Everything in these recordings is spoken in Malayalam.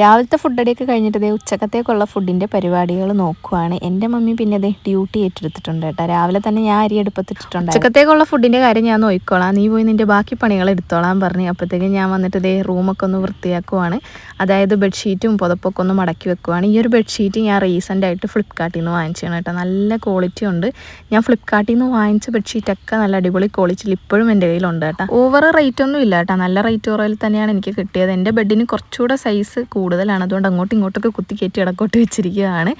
രാവിലത്തെ ഫുഡടിയൊക്കെ കഴിഞ്ഞിട്ട് ഇതേ ഉച്ചക്കത്തേക്കുള്ള ഫുഡിന്റെ പരിപാടികൾ നോക്കുവാണ്. എന്റെ മമ്മി പിന്നെ അതേ ഡ്യൂട്ടി ഏറ്റെടുത്തിട്ടുണ്ട് കേട്ടോ. രാവിലെ തന്നെ ഞാൻ അരി എടുപ്പത്തിട്ടുണ്ട് ഉച്ചക്കത്തേക്കുള്ള ഫുഡിന്റെ കാര്യം ഞാൻ നോക്കിക്കോളാം. നീ പോയി നിന്റെ ബാക്കി പണികൾ എടുത്തോളാം പറഞ്ഞു അപ്പോഴത്തേക്കും ഞാൻ വന്നിട്ട് ഇതേ റൂമൊക്കെ ഒന്ന് വൃത്തിയാക്കുവാണ്. അതായത് ബെഡ്ഷീറ്റും പുതപ്പൊക്കെ ഒന്ന് മടക്കി വെക്കുവാണ്. ഈ ഒരു ബെഡ്ഷീറ്റ് ഞാൻ റീസെന്റ് ആയിട്ട് ഫ്ലിപ്കാർട്ടിൽ നിന്ന് വാങ്ങിച്ചാണ് കേട്ടോ. നല്ല ക്വാളിറ്റി ഉണ്ട്. ഞാൻ ഫ്ലിപ്കാർട്ടിൽ നിന്ന് വാങ്ങിച്ച ബെഡ്ഷീറ്റൊക്കെ നല്ല അടിപൊളി ക്വാളിറ്റിയിൽ ഇപ്പോഴും എന്റെ കയ്യിലുണ്ട് കേട്ടോ. ഓവർ റേറ്റ് ഒന്നും ഇല്ല കേട്ടോ. നല്ല റേറ്റ് കുറവിൽ തന്നെയാണ് എനിക്ക് കിട്ടിയത്. എന്റെ ബെഡിന് കുറച്ചുകൂടെ സൈസ് കൂടുതലാണ്. അതുകൊണ്ട് അങ്ങോട്ടും ഇങ്ങോട്ടൊക്കെ കുത്തി കയറ്റി ഇടക്കോട്ട് വെച്ചിരിക്കുകയാണ്.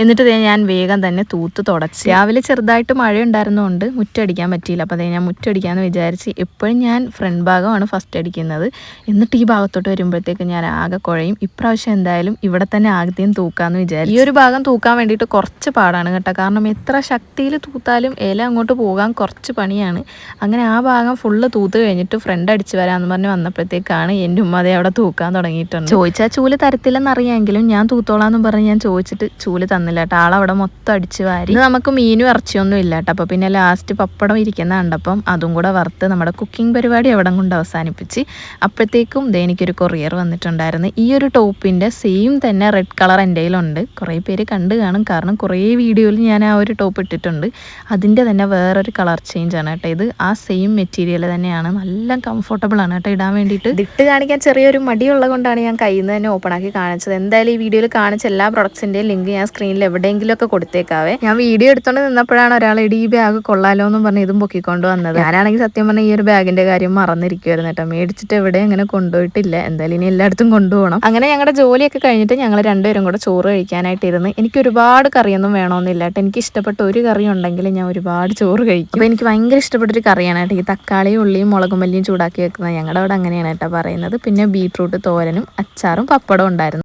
എന്നിട്ട് ഞാൻ വേഗം തന്നെ തൂത്ത് തുടച്ച്. രാവിലെ ചെറുതായിട്ട് മഴ ഉണ്ടായിരുന്നതുകൊണ്ട് മുറ്റടിക്കാൻ പറ്റിയില്ല. അപ്പോൾ അതേ ഞാൻ മുറ്റടിക്കാമെന്ന് വിചാരിച്ച് എപ്പോഴും ഞാൻ ഫ്രണ്ട് ഭാഗമാണ് ഫസ്റ്റ് അടിക്കുന്നത്. എന്നിട്ട് ഈ ഭാഗത്തോട്ട് വരുമ്പോഴത്തേക്ക് ഞാൻ ആകെ കുഴയും. ഇപ്രാവശ്യം എന്തായാലും ഇവിടെ തന്നെ ആദ്യം തൂക്കാമെന്ന് വിചാരിച്ചു. ഈ ഒരു ഭാഗം തൂക്കാൻ വേണ്ടിയിട്ട് കുറച്ച് പാടാണ് കേട്ടോ. കാരണം എത്ര ശക്തിയിൽ തൂത്താലും ഇല അങ്ങോട്ട് പോകാൻ കുറച്ച് പണിയാണ്. അങ്ങനെ ആ ഭാഗം ഫുള്ള് തൂത്ത് കഴിഞ്ഞിട്ട് ഫ്രണ്ട് അടിച്ച് വരാമെന്ന് പറഞ്ഞ് വന്നപ്പോഴത്തേക്കാണ് എന്റെ ഉമ്മ അതേ അവിടെ തൂക്കാൻ തുടങ്ങിയിട്ടുണ്ട്. ചോദിച്ചാൽ ചൂൽ തരത്തില്ലെന്ന് അറിയാമെങ്കിലും ഞാൻ തൂത്തോളാന്നും പറഞ്ഞ് ഞാൻ ചോദിച്ചിട്ട് ചൂൽ തന്നില്ല കേട്ടോ. ആളവിടെ മൊത്തം അടിച്ച് വാരി. നമുക്ക് മീനും ഇറച്ചിയൊന്നും ഇല്ല കേട്ടോ. അപ്പോൾ പിന്നെ ലാസ്റ്റ് പപ്പടം ഇരിക്കുന്ന കണ്ടപ്പം അതും കൂടെ വറുത്ത് നമ്മുടെ കുക്കിംഗ് പരിപാടി അവിടെ കൊണ്ട് അവസാനിപ്പിച്ച് അപ്പോഴത്തേക്കും എനിക്കൊരു കൊറിയർ വന്നിട്ടുണ്ടായിരുന്നു. ഈ ഒരു ടോപ്പിന്റെ സെയിം തന്നെ റെഡ് കളർ എന്റെ കയ്യിലുണ്ട്. കുറേ പേര് കണ്ടു കാണും. കാരണം കുറേ വീഡിയോയിൽ ഞാൻ ആ ഒരു ടോപ്പ് ഇട്ടിട്ടുണ്ട്. അതിന്റെ തന്നെ വേറൊരു കളർ ചേഞ്ച് ആണ് കേട്ടോ. ഇത് ആ സെയിം മെറ്റീരിയൽ തന്നെയാണ്. നല്ല കംഫർട്ടബിൾ ആണ് കേട്ടോ ഇടാൻ വേണ്ടിയിട്ട്. ഇട്ട് കാണിക്കാൻ ചെറിയൊരു മടിയുള്ളത് കൊണ്ടാണ് ഞാൻ കയ്യിൽ നിന്ന് തന്നെ ഓപ്പൺ ആക്കി കാണിച്ചത്. എന്തായാലും ഈ വീഡിയോയിൽ കാണിച്ച എല്ലാ പ്രൊഡക്ട്സിന്റെയും ലിങ്ക് ഞാൻ സ്ക്രീനിൽ എവിടെയെങ്കിലുമൊക്കെ കൊടുത്തേക്കാവേ. ഞാൻ വീഡിയോ എടുത്തോണ്ട് നിന്നപ്പോഴാണ് ഒരാൾ ഇടി ഈ ബാഗ് കൊള്ളാലോ എന്ന് പറഞ്ഞ് ഇതും പൊക്കിക്കൊണ്ട് വന്നത്. ഞാനാണെങ്കിൽ സത്യം പറഞ്ഞാൽ ഈ ഒരു ബാഗിന്റെ കാര്യം മറന്നിരിക്കുമായിരുന്നു കേട്ടോ. മേടിച്ചിട്ട് എവിടെ അങ്ങനെ കൊണ്ടുപോയിട്ടില്ല. എന്തായാലും ഇനി എല്ലായിടത്തും കൊണ്ടുപോകണം. അങ്ങനെ ഞങ്ങളുടെ ജോലിയൊക്കെ കഴിഞ്ഞിട്ട് ഞങ്ങൾ രണ്ടുപേരും കൂടെ ചോറ് കഴിക്കാനായിട്ട് ഇരുന്ന് എനിക്ക് ഒരുപാട് കറിയൊന്നും വേണമെന്നില്ല കേട്ടോ. എനിക്ക് ഇഷ്ടപ്പെട്ട ഒരു കറി ഉണ്ടെങ്കിൽ ഞാൻ ഒരുപാട് ചോറ് കഴിക്കും. അപ്പോൾ എനിക്ക് ഭയങ്കര ഇഷ്ടപ്പെട്ടൊരു കറിയാണ് കേട്ടോ. ഈ തക്കാളിയും ഉള്ളിയും മുളകും മല്ലിയും ചൂടാക്കി വെക്കുന്നത്. ഞങ്ങളുടെ അവിടെ അങ്ങനെയാണ് കേട്ടോ പറയുന്നത്. പിന്നെ ബീട്രൂട്ട് തോരനും അച്ചാറും പപ്പടവും ഉണ്ടായിരുന്നു.